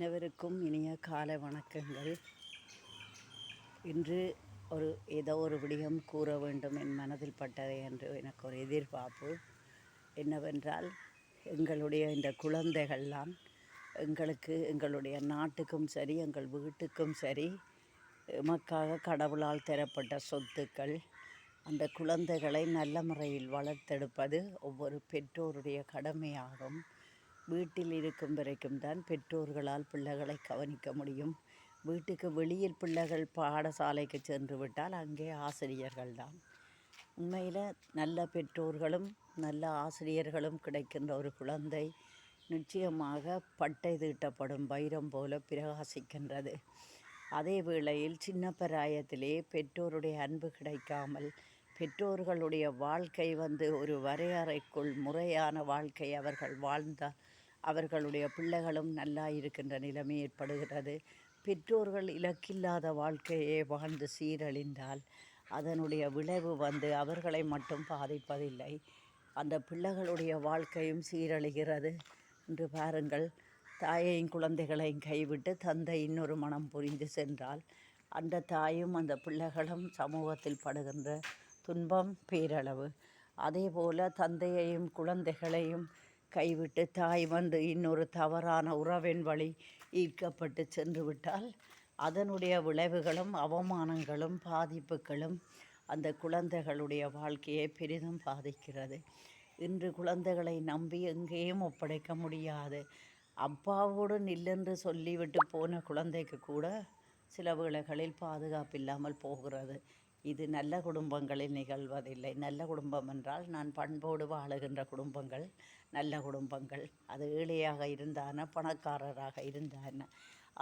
அனைவருக்கும் இனிய காலை வணக்கங்கள். இன்று ஒரு ஏதோ ஒரு விடயம் கூற வேண்டும் என் மனதில் பட்டது என்று எனக்கு ஒரு எதிர்பார்ப்பு. என்னவென்றால் எங்களுடைய இந்த குழந்தைகள்லாம் எங்களுக்கு எங்களுடைய நாட்டுக்கும் சரி எங்கள் வீட்டுக்கும் சரி எமக்காக கடவுளால் தரப்பட்ட சொத்துக்கள் அந்த குழந்தைகளை நல்ல முறையில் வளர்த்தெடுப்பது ஒவ்வொரு பெற்றோருடைய கடமையாகும். வீட்டில் இருக்கும் வரைக்கும் தான் பெற்றோர்களால் பிள்ளைகளை கவனிக்க முடியும். வீட்டுக்கு வெளியில் பிள்ளைகள் பாடசாலைக்கு சென்று விட்டால் அங்கே ஆசிரியர்கள் தான். உண்மையில் நல்ல பெற்றோர்களும் நல்ல ஆசிரியர்களும் கிடைக்கின்ற ஒரு குழந்தை நிச்சயமாக பட்டை தீட்டப்படும் வைரம் போல பிரகாசிக்கின்றது. அதே வேளையில் சின்ன பிராயத்திலே பெற்றோருடைய அன்பு கிடைக்காமல் பெற்றோர்களுடைய வாழ்க்கை வந்து ஒரு வரையறைக்குள் முறையான வாழ்க்கை அவர்கள் வாழ்ந்தால் அவர்களுடைய பிள்ளைகளும் நல்லா இருக்கின்ற நிலைமை ஏற்படுகிறது. பெற்றோர்கள் இலக்கில்லாத வாழ்க்கையே வாழ்ந்து சீரழிந்தால் அதனுடைய விளைவு வந்து அவர்களை மட்டும் பாதிப்பதில்லை. அந்த பிள்ளைகளுடைய வாழ்க்கையும் சீரழிகிறது. என்று பாருங்கள் தாயையும் குழந்தைகளையும் கைவிட்டு தந்தை இன்னொரு மனம் புரிந்து சென்றால் அந்த தாயும் அந்த பிள்ளைகளும் சமூகத்தில் படுகின்ற துன்பம் பேரளவு. அதே போல் தந்தையையும் குழந்தைகளையும் கைவிட்டு தாய் வந்து இன்னொரு தவறான உறவின் வழி ஈர்க்கப்பட்டு சென்று விட்டால் அதனுடைய விளைவுகளும் அவமானங்களும் பாதிப்புகளும் அந்த குழந்தைகளுடைய வாழ்க்கையை பெரிதும் பாதிக்கிறது. இன்று குழந்தைகளை நம்பி எங்கேயும் ஒப்படைக்க முடியாது. அப்பாவோடு நில்லென்று சொல்லிவிட்டு போன குழந்தைக்கு கூட சில வேளைகளில் பாதுகாப்பு இல்லாமல் போகிறது. இது நல்ல குடும்பங்களில் நிகழ்வதில்லை. நல்ல குடும்பம் என்றால் நான் பண்போடு வாழுகின்ற குடும்பங்கள் நல்ல குடும்பங்கள். அது ஏழையாக இருந்தான பணக்காரராக இருந்தான?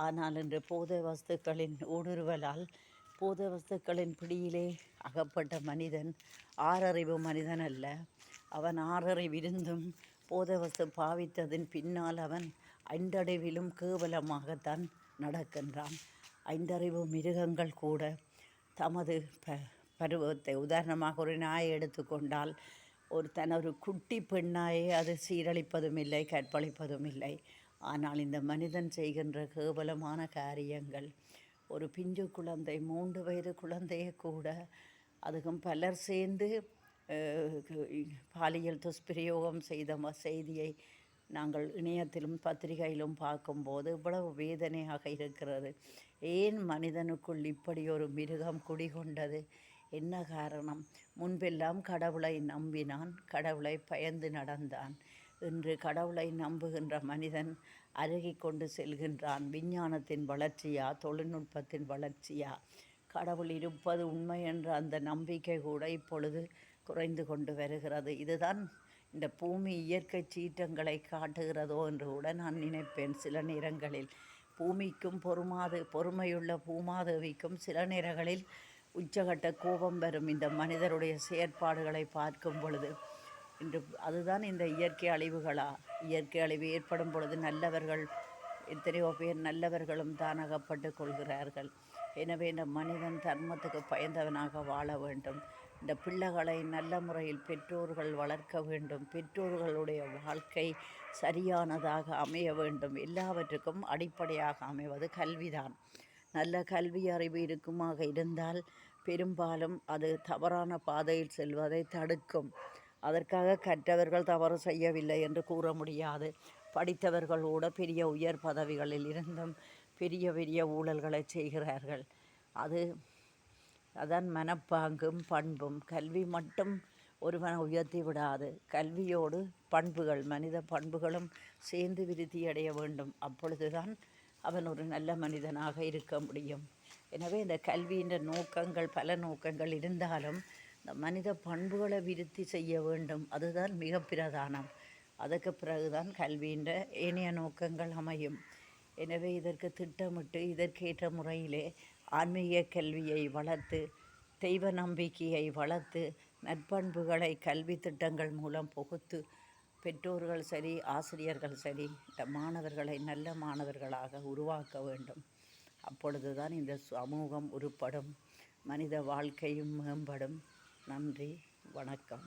ஆனால் இன்று போதை வஸ்துக்களின் ஊடுருவலால் போதை வஸ்துக்களின் பிடியிலே அகப்பட்ட மனிதன் ஆறறிவு மனிதன் அல்ல. அவன் ஆறறிவிருந்தும் போதை வஸ்து பாவித்ததின் பின்னால் அவன் ஐந்தடைவிலும் கேவலமாகத்தான் நடக்கின்றான். ஐந்தறிவு மிருகங்கள் கூட தமது ப பருவத்தை உதாரணமாக ஒரு நாயை எடுத்துக்கொண்டால் ஒரு தன் ஒரு குட்டி பெண்ணாயே அது சீரழிப்பதும் இல்லை கற்பழிப்பதும் இல்லை. ஆனால் இந்த மனிதன் செய்கின்ற கேவலமான காரியங்கள் ஒரு பிஞ்சு குழந்தை மூன்று வயது குழந்தையை கூட அதுக்கும் பலர் சேர்ந்து பாலியல் துஷ்பிரயோகம் செய்த செய்தியை நாங்கள் இணையத்திலும் பத்திரிகையிலும் பார்க்கும்போது இவ்வளவு வேதனையாக இருக்கிறது. ஏன் மனிதனுக்குள் இப்படி ஒரு மிருகம் குடிகொண்டது? என்ன காரணம்? முன்பெல்லாம் கடவுளை நம்பினான் கடவுளை பயந்து நடந்தான். இன்று கடவுளை நம்புகின்ற மனிதன் அருகி கொண்டு செல்கின்றான். விஞ்ஞானத்தின் வளர்ச்சியா? தொழில்நுட்பத்தின் வளர்ச்சியா? கடவுள் இருப்பது உண்மை என்ற அந்த நம்பிக்கை கூட இப்பொழுது குறைந்து கொண்டு வருகிறது. இதுதான் இந்த பூமி இயற்கை சீற்றங்களை காட்டுகிறதோ என்று கூட நான் நினைப்பேன் சில நேரங்களில். பூமிக்கும் பொறுமாது பொறுமையுள்ள பூமாதேவிக்கும் சில நேரங்களில் உச்சகட்ட கோபம் வரும். இந்த மனிதருடைய செயற்பாடுகளை பார்க்கும் பொழுது இன்று அதுதான் இந்த இயற்கை அழிவுகளா? இயற்கை அழிவு ஏற்படும் பொழுது நல்லவர்கள் எத்தனையோ பேர் நல்லவர்களும் தான் அகப்பட்டு கொள்கிறார்கள். எனவே இந்த மனிதன் தர்மத்துக்கு பயந்தவனாக வாழ வேண்டும். இந்த பிள்ளைகளை நல்ல முறையில் பெற்றோர்கள் வளர்க்க வேண்டும். பெற்றோர்களுடைய வாழ்க்கை சரியானதாக அமைய வேண்டும். எல்லாவற்றுக்கும் அடிப்படையாக அமைவது கல்விதான். நல்ல கல்வி அறிவு இருக்குமாக இருந்தால் பெரும்பாலும் அது தவறான பாதையில் செல்வதை தடுக்கும். அதற்காக கற்றவர்கள் தவறு செய்யவில்லை என்று கூற முடியாது. படித்தவர்கள் கூட பெரிய உயர் பதவிகளில் இருந்தும் பெரிய பெரிய ஊழல்களை செய்கிறார்கள். அது அதான் மனப்பாங்கும் பண்பும் கல்வி மட்டும் ஒருவனை உயர்த்தி விடாது. கல்வியோடு பண்புகள் மனித பண்புகளும் சேர்ந்து விருத்தி அடைய வேண்டும். அப்பொழுதுதான் அவன் ஒரு நல்ல மனிதனாக இருக்க முடியும். எனவே இந்த கல்வியின் நோக்கங்கள் பல நோக்கங்கள் இருந்தாலும் இந்த மனித பண்புகளை விருத்தி செய்ய வேண்டும். அதுதான் மிக பிரதானம். அதுக்கு பிறகுதான் கல்வியின் ஏனைய நோக்கங்கள் அமையும். எனவே இதற்கு திட்டமிட்டு இதற்கேற்ற முறையிலே ஆன்மீக கல்வியை வளர்த்து தெய்வ நம்பிக்கையை வளர்த்து நற்பண்புகளை கல்வி திட்டங்கள் மூலம் புகுத்து பெற்றோர்கள் சரி ஆசிரியர்கள் சரி இந்த மாணவர்களை நல்ல மாணவர்களாக உருவாக்க வேண்டும். அப்பொழுதுதான் இந்த சமூகம் உருப்படும் மனித வாழ்க்கையும் மேம்படும். நன்றி வணக்கம்.